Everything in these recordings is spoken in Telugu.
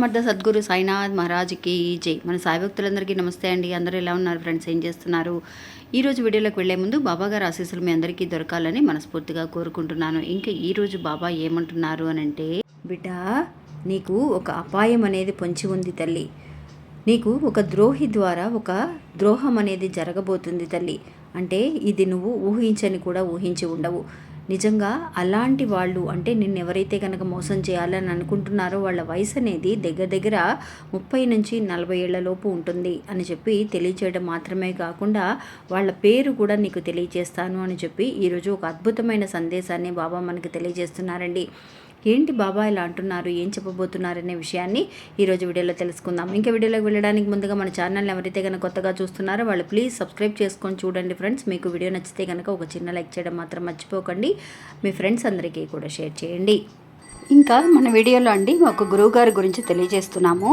సమర్థ సద్గురు సాయినాథ్ మహారాజ్కి జై. మన సాయి భక్తులందరికీ నమస్తే అండి. అందరూ ఎలా ఉన్నారు ఫ్రెండ్స్? ఏం చేస్తున్నారు? ఈరోజు వీడియోలోకి వెళ్ళే ముందు బాబాగారు ఆశీస్సులు మీ అందరికీ దొరకాలని మనస్ఫూర్తిగా కోరుకుంటున్నాను. ఇంకా ఈరోజు బాబా ఏమంటున్నారు అని అంటే బిడ్డ నీకు ఒక అపాయం అనేది పొంచి ఉంది తల్లి. నీకు ఒక ద్రోహి ద్వారా ఒక ద్రోహం అనేది జరగబోతుంది తల్లి. అంటే ఇది నువ్వు ఊహించని కూడా ఊహించి ఉండవు. నిజంగా అలాంటి వాళ్ళు అంటే నిన్ను ఎవరైతే కనుక మోసం చేయాలని అనుకుంటున్నారో వాళ్ళ వయసు అనేది దగ్గర దగ్గర ముప్పై నుంచి నలభై ఏళ్ళలోపు ఉంటుంది అని చెప్పి తెలియచేయడం మాత్రమే కాకుండా వాళ్ళ పేరు కూడా నీకు తెలియజేస్తాను అని చెప్పి ఈరోజు ఒక అద్భుతమైన సందేశాన్ని బాబా మనకి తెలియజేస్తున్నారండి. ఏంటి బాబా ఇలా అంటున్నారు? ఏం చెప్పబోతున్నారనే విషయాన్ని ఈరోజు వీడియోలో తెలుసుకుందాం. ఇంకా వీడియోలోకి వెళ్ళడానికి ముందుగా మన ఛానల్ ఎవరైతే కనుక కొత్తగా చూస్తున్నారో వాళ్ళు ప్లీజ్ సబ్స్క్రైబ్ చేసుకొని చూడండి ఫ్రెండ్స్. మీకు వీడియో నచ్చితే కనుక ఒక చిన్న లైక్ చేయడం మాత్రం మర్చిపోకండి. మీ ఫ్రెండ్స్ అందరికీ కూడా షేర్ చేయండి. ఇంకా మన వీడియోలో అండి ఒక గురువు గారి గురించి తెలియజేస్తున్నాము.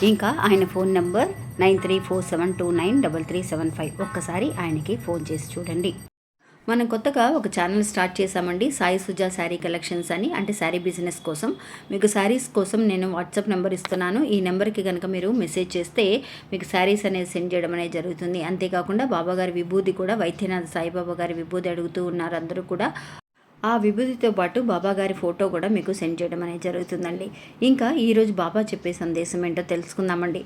ఇంకా ఆయన phone number nine three four seven two nine double three seven five. ఒక్కసారి ఆయనకి ఫోన్ చేసి చూడండి. మనం కొత్తగా ఒక ఛానల్ స్టార్ట్ చేశామండి. సాయి సుజా శారీ కలెక్షన్స్ అని అంటే శారీ బిజినెస్ కోసం. మీకు శారీస్ కోసం నేను వాట్సాప్ నెంబర్ ఇస్తున్నాను. ఈ నెంబర్కి కనుక మీరు మెసేజ్ చేస్తే మీకు శారీస్ అనేది సెండ్ చేయడం అనేది జరుగుతుంది. అంతేకాకుండా బాబాగారి విభూది కూడా వైద్యనాథ్ సాయిబాబా గారి విభూది అడుగుతూ ఉన్నారు అందరూ కూడా. ఆ విభూతితో పాటు బాబా గారి ఫోటో కూడా మీకు సెండ్ చేయడం అనేది జరుగుతుందండి. ఇంకా ఈరోజు బాబా చెప్పే సందేశం ఏంటో తెలుసుకుందామండి.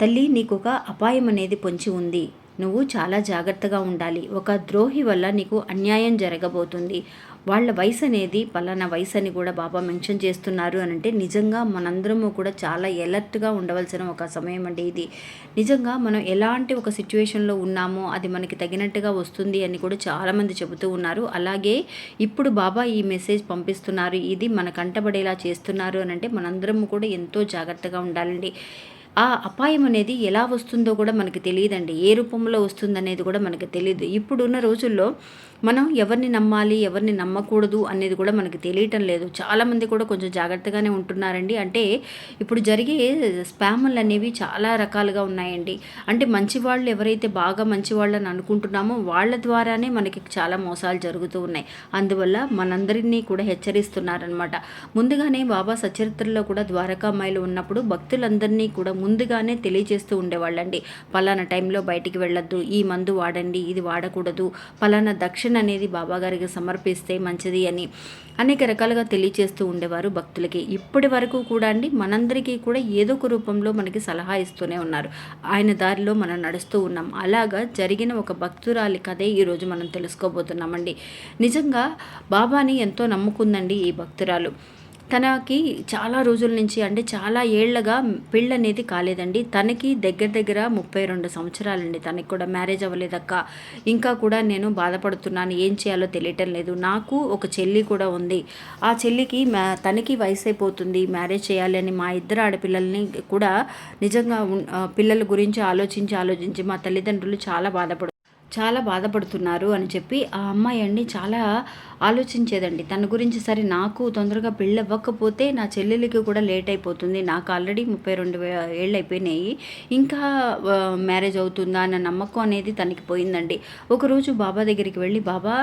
తల్లి నీకు ఒక అపాయం అనేది పొంచి ఉంది. నువ్వు చాలా జాగ్రత్తగా ఉండాలి. ఒక ద్రోహి వల్ల నీకు అన్యాయం జరగబోతుంది. వాళ్ళ వయసు అనేది పలానా వయసు అని కూడా బాబా మెన్షన్ చేస్తున్నారు అని అంటే నిజంగా మనందరము కూడా చాలా ఎలర్ట్గా ఉండవలసిన ఒక సమయం అండి ఇది. నిజంగా మనం ఎలాంటి ఒక సిచ్యువేషన్లో ఉన్నామో అది మనకి తగినట్టుగా వస్తుంది అని కూడా చాలామంది చెబుతూ ఉన్నారు. అలాగే ఇప్పుడు బాబా ఈ మెసేజ్ పంపిస్తున్నారు. ఇది మన కంటబడేలా చేస్తున్నారు అని అంటే మనందరము కూడా ఎంతో జాగ్రత్తగా ఉండాలండి. ఆ అపాయం అనేది ఎలా వస్తుందో కూడా మనకి తెలియదండి. ఏ రూపంలో వస్తుందనేది కూడా మనకి తెలియదు. ఇప్పుడున్న రోజుల్లో మనం ఎవరిని నమ్మాలి ఎవరిని నమ్మకూడదు అనేది కూడా మనకి తెలియటం లేదు. చాలామంది కూడా కొంచెం జాగ్రత్తగానే ఉంటున్నారండి. అంటే ఇప్పుడు జరిగే స్పాములు అనేవి చాలా రకాలుగా ఉన్నాయండి. అంటే మంచి వాళ్ళు ఎవరైతే బాగా మంచి వాళ్ళని అనుకుంటున్నామో వాళ్ళ ద్వారానే మనకి చాలా మోసాలు జరుగుతూ ఉన్నాయి. అందువల్ల మనందరినీ కూడా హెచ్చరిస్తున్నారనమాట ముందుగానే బాబా సచరిత్రలో కూడా ద్వారకామాయిలు ఉన్నప్పుడు భక్తులందరినీ కూడా ముందుగానే తెలియజేస్తూ ఉండేవాళ్ళండి. పలానా టైంలో బయటికి వెళ్ళొద్దు ఈ మందు వాడండి ఇది వాడకూడదు పలానా దక్షిణ అనేది బాబాగారికి సమర్పిస్తే మంచిది అని అనేక రకాలుగా తెలియజేస్తూ ఉండేవారు భక్తులకి. ఇప్పటి వరకు కూడా అండి మనందరికీ కూడా ఏదో ఒక రూపంలో మనకి సలహా ఇస్తూనే ఉన్నారు. ఆయన దారిలో మనం నడుస్తూ ఉన్నాం. అలాగా జరిగిన ఒక భక్తురాలి కథే ఈరోజు మనం తెలుసుకోబోతున్నామండి. నిజంగా బాబాని ఎంతో నమ్ముకుందండి ఈ భక్తురాలు. తనకి చాలా రోజుల నుంచి అంటే చాలా ఏళ్ళగా పెళ్ళి అనేది కాలేదండి. తనకి దగ్గర దగ్గర ముప్పై రెండు సంవత్సరాలండి. తనకి కూడా మ్యారేజ్ అవ్వలేదక్క. ఇంకా కూడా నేను బాధపడుతున్నాను. ఏం చేయాలో తెలియటం లేదు. నాకు ఒక చెల్లి కూడా ఉంది. ఆ చెల్లికి మ్యా తనకి వయసు అయిపోతుంది మ్యారేజ్ చేయాలి అని మా ఇద్దరు ఆడపిల్లల్ని కూడా నిజంగా పిల్లల గురించి ఆలోచించి ఆలోచించి మా తల్లిదండ్రులు చాలా బాధపడు చాలా బాధపడుతున్నారు అని చెప్పి ఆ అమ్మాయి అండి చాలా ఆలోచించేదండి. తన గురించి సరే నాకు తొందరగా పెళ్ళి అవ్వకపోతే నా చెల్లెలికి కూడా లేట్ అయిపోతుంది. నాకు ఆల్రెడీ ముప్పై రెండు ఏళ్ళు అయిపోయినాయి ఇంకా మ్యారేజ్ అవుతుందా అన్న నమ్మకం అనేది తనకి పోయిందండి. ఒకరోజు బాబా దగ్గరికి వెళ్ళి బాబా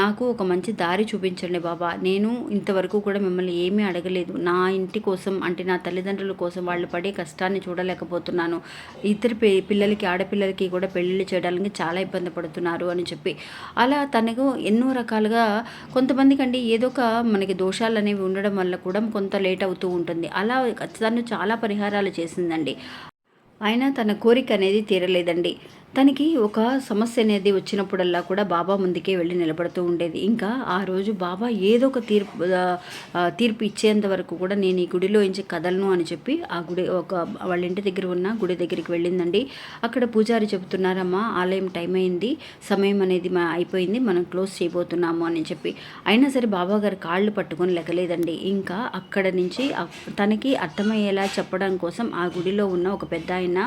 నాకు ఒక మంచి దారి చూపించండి బాబా. నేను ఇంతవరకు కూడా మిమ్మల్ని ఏమీ అడగలేదు. నా ఇంటి కోసం అంటే నా తల్లిదండ్రుల కోసం వాళ్ళు పడే కష్టాన్ని చూడలేకపోతున్నాను. ఇద్దరు పిల్లలకి ఆడపిల్లలకి కూడా పెళ్ళిళ్ళు చేయడానికి చాలా ఇబ్బంది పడుతున్నారు అని చెప్పి. అలా తనకు ఎన్నో రకాలుగా కొంతమందికి అండి ఏదో ఒక మనకి దోషాలు అనేవి ఉండడం వల్ల కూడా కొంత లేట్ అవుతూ ఉంటుంది. అలా తను చాలా పరిహారాలు చేసిందండి. అయినా తన కోరిక అనేది తీరలేదండి. తనకి ఒక సమస్య అనేది వచ్చినప్పుడల్లా కూడా బాబా ముందుకే వెళ్ళి నిలబడుతూ ఉండేది. ఇంకా ఆ రోజు బాబా ఏదో ఒక తీర్పు తీర్పు ఇచ్చేంత వరకు కూడా నేను ఈ గుడిలో ఇంచి కదలను అని చెప్పి ఆ గుడి ఒక వాళ్ళ ఇంటి దగ్గర ఉన్న గుడి దగ్గరికి వెళ్ళిందండి. అక్కడ పూజారి చెబుతున్నారమ్మా ఆలయం టైం అయింది సమయం అనేది మా అయిపోయింది మనం క్లోజ్ చేయబోతున్నాము అని చెప్పి. అయినా సరే బాబా గారు కాళ్ళు పట్టుకొని లెక్కలేదండి ఇంకా అక్కడ నుంచి తనకి అర్థమయ్యేలా చెప్పడం కోసం ఆ గుడిలో ఉన్న ఒక పెద్ద ఆయన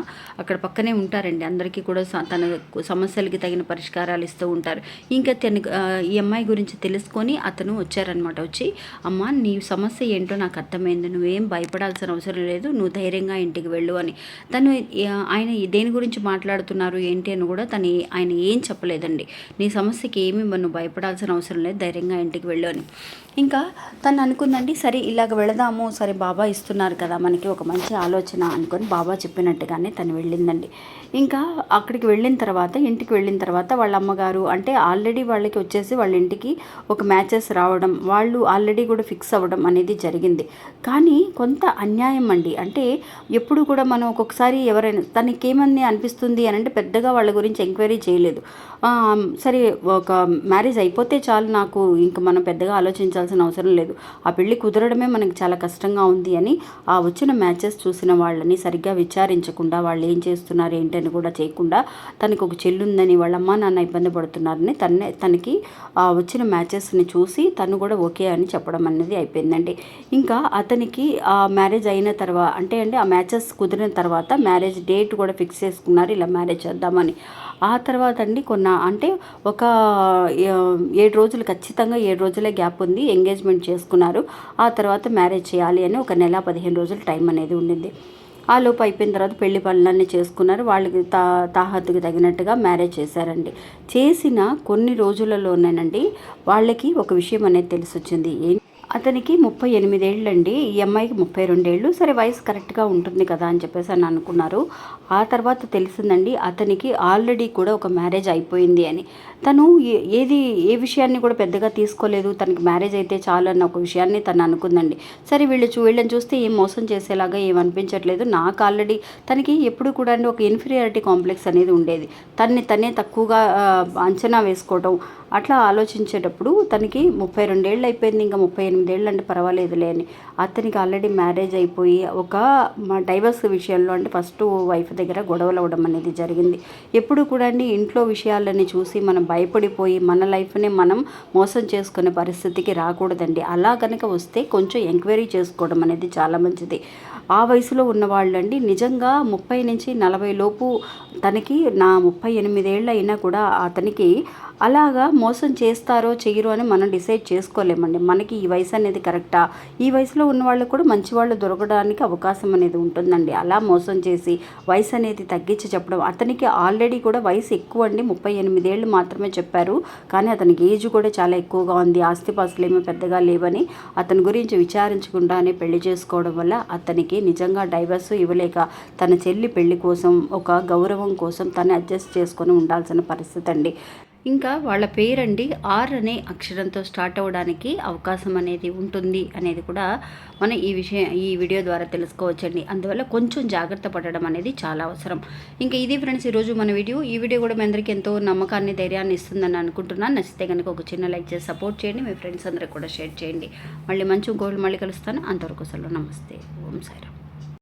అక్కడ పక్కనే ఉంటారండి. అందరికీ కూడా తన సమస్యలకి తగిన పరిష్కారాలు ఇస్తూ ఉంటారు. ఇంకా తన ఈ అమ్మాయి గురించి తెలుసుకొని అతను వచ్చారనమాట వచ్చి అమ్మ నీ సమస్య ఏంటో నాకు అర్థమైంది. నువ్వేం భయపడాల్సిన అవసరం లేదు. నువ్వు ధైర్యంగా ఇంటికి వెళ్ళు అని. తను ఆయన దేని గురించి మాట్లాడుతున్నారు ఏంటి అని కూడా తను ఆయన ఏం చెప్పలేదండి. నీ సమస్యకి ఏమి నువ్వు భయపడాల్సిన అవసరం లేదు. ధైర్యంగా ఇంటికి వెళ్ళు అని. ఇంకా తను అనుకుందండి సరే ఇలాగ వెళదాము. సరే బాబా ఇస్తున్నారు కదా మనకి ఒక మంచి ఆలోచన అనుకొని బాబా చెప్పినట్టుగానే తను వెళ్ళిందండి. ఇంకా అక్కడికి వెళ్ళిన తర్వాత ఇంటికి వెళ్ళిన తర్వాత వాళ్ళ అమ్మగారు అంటే ఆల్రెడీ వాళ్ళకి వచ్చేసి వాళ్ళ ఇంటికి ఒక మ్యాచెస్ రావడం వాళ్ళు ఆల్రెడీ కూడా ఫిక్స్ అవ్వడం అనేది జరిగింది. కానీ కొంత అన్యాయం అండి. అంటే ఎప్పుడు కూడా మనం ఒక్కొక్కసారి ఎవరైనా తనకి ఏమని అనిపిస్తుంది అని అంటే పెద్దగా వాళ్ళ గురించి ఎంక్వైరీ చేయలేదు. సరే ఒక మ్యారేజ్ అయిపోతే చాలు నాకు ఇంకా మనం పెద్దగా ఆలోచించాల్సిన అవసరం లేదు. ఆ పెళ్ళి కుదరడమే మనకి చాలా కష్టంగా ఉంది అని ఆ వచ్చిన మ్యాచెస్ చూసిన వాళ్ళని సరిగ్గా విచారించకుండా వాళ్ళు ఏం చేస్తున్నారు ఏంటని కూడా చేయకుండా తనకు ఒక చెల్లుందని వాళ్ళ అమ్మ నాన్న ఇబ్బంది పడుతున్నారని తన్నే తనకి వచ్చిన మ్యాచెస్ని చూసి తను కూడా ఓకే అని చెప్పడం అనేది అయిపోయిందండి. ఇంకా అతనికి ఆ మ్యారేజ్ అయిన తర్వాత అంటే అండి ఆ మ్యాచెస్ కుదిరిన తర్వాత మ్యారేజ్ డేట్ కూడా ఫిక్స్ చేసుకున్నారు ఇలా మ్యారేజ్ చేద్దామని. ఆ తర్వాత అండి కొన్న అంటే ఒక ఏడు రోజులు ఖచ్చితంగా ఏడు రోజులే గ్యాప్ ఉంది ఎంగేజ్మెంట్ చేసుకున్నారు. ఆ తర్వాత మ్యారేజ్ చేయాలి అని ఒక నెల పదిహేను రోజులు టైం అనేది ఉండింది. ఆ లోపు అయిపోయిన తర్వాత పెళ్ళి పనులన్నీ చేసుకున్నారు. వాళ్ళకి తా తాహత్తుకు తగినట్టుగా మ్యారేజ్ చేశారండి. చేసిన కొన్ని రోజులలోనేనండి వాళ్ళకి ఒక విషయం అనేది తెలిసి వచ్చింది ఏం అతనికి ముప్పై ఎనిమిదేళ్ళు అండి ఈ అమ్మాయికి ముప్పై రెండేళ్ళు. సరే వయసు కరెక్ట్గా ఉంటుంది కదా అని చెప్పేసి అని అనుకున్నారు. ఆ తర్వాత తెలిసిందండి అతనికి ఆల్రెడీ కూడా ఒక మ్యారేజ్ అయిపోయింది అని. తను ఏ- ఏది ఏ విషయాన్ని కూడా పెద్దగా తీసుకోలేదు. తనకి మ్యారేజ్ అయితే చాలు అన్న ఒక విషయాన్ని తను అనుకుందండి. సరే వీళ్ళు చూ వీళ్ళని చూస్తే ఏం మోసం చేసేలాగా ఏం అనిపించట్లేదు. నాకు ఆల్రెడీ తనకి ఎప్పుడు కూడా అండి ఒక ఇన్ఫీరియారిటీ కాంప్లెక్స్ అనేది ఉండేది. తన్ని తనే తక్కువగా అంచనా వేసుకోవటం అట్లా ఆలోచించేటప్పుడు తనకి ముప్పై రెండేళ్ళు అయిపోయింది ఇంకా ముప్పై ఎనిమిదేళ్ళు అంటే పర్వాలేదులే అని. అతనికి ఆల్రెడీ మ్యారేజ్ అయిపోయి ఒక మా డైవర్స్ విషయంలో అంటే ఫస్ట్ వైఫ్ దగ్గర గొడవలు అవ్వడం అనేది జరిగింది. ఎప్పుడు కూడా అండి ఇంట్లో విషయాలని చూసి మనం భయపడిపోయి మన లైఫ్ని మనం మోసం చేసుకునే పరిస్థితికి రాకూడదండి. అలా కనుక వస్తే కొంచెం ఎంక్వైరీ చేసుకోవడం అనేది చాలా మంచిది. ఆ వయసులో ఉన్న వాళ్ళండి నిజంగా ముప్పై నుంచి నలభై లోపు తనకి నా ముప్పై ఎనిమిదేళ్ళు అయినా కూడా అతనికి అలాగా మోసం చేస్తారో చెయ్యరో అని మనం డిసైడ్ చేసుకోలేమండి. మనకి ఈ వయసు అనేది కరెక్టా? ఈ వయసులో ఉన్న వాళ్ళు కూడా మంచి వాళ్ళు దొరకడానికి అవకాశం అనేది ఉంటుందండి. అలా మోసం చేసి వయసు అనేది తగ్గించి చెప్పడం. అతనికి ఆల్రెడీ కూడా వయసు ఎక్కువ అండి. ముప్పై ఎనిమిదేళ్ళు మాత్రమే చెప్పారు. కానీ అతనికి ఏజ్ కూడా చాలా ఎక్కువగా ఉంది. ఆస్తిపాస్తులు ఏమీ పెద్దగా లేవని అతని గురించి విచారించకుండానే పెళ్ళి చేసుకోవడం వల్ల అతనికి నిజంగా డైవర్స్ ఇవ్వలేక తన చెల్లి పెళ్ళి కోసం ఒక గౌరవం కోసం తను అడ్జస్ట్ చేసుకొని ఉండాల్సిన పరిస్థితి అండి. ఇంకా వాళ్ళ పేరండి ఆర్ అనే అక్షరంతో స్టార్ట్ అవ్వడానికి అవకాశం అనేది ఉంటుంది అనేది కూడా మనం ఈ విషయం ఈ వీడియో ద్వారా తెలుసుకోవచ్చండి. అందువల్ల కొంచెం జాగ్రత్త పడడం అనేది చాలా అవసరం. ఇంకా ఇది ఫ్రెండ్స్ ఈరోజు మన వీడియో. ఈ వీడియో కూడా మీ అందరికీ ఎంతో నమ్మకాన్ని ధైర్యాన్ని ఇస్తుందని అనుకుంటున్నాను. నచ్చితే కనుక ఒక చిన్న లైక్ చేసి సపోర్ట్ చేయండి. మీ ఫ్రెండ్స్ అందరికి కూడా షేర్ చేయండి. మళ్ళీ మంచి గోల్డ్ మళ్ళీ కలుస్తాను. అంతవరకు సెలవు నమస్తే. ఓం సాయిరామ్.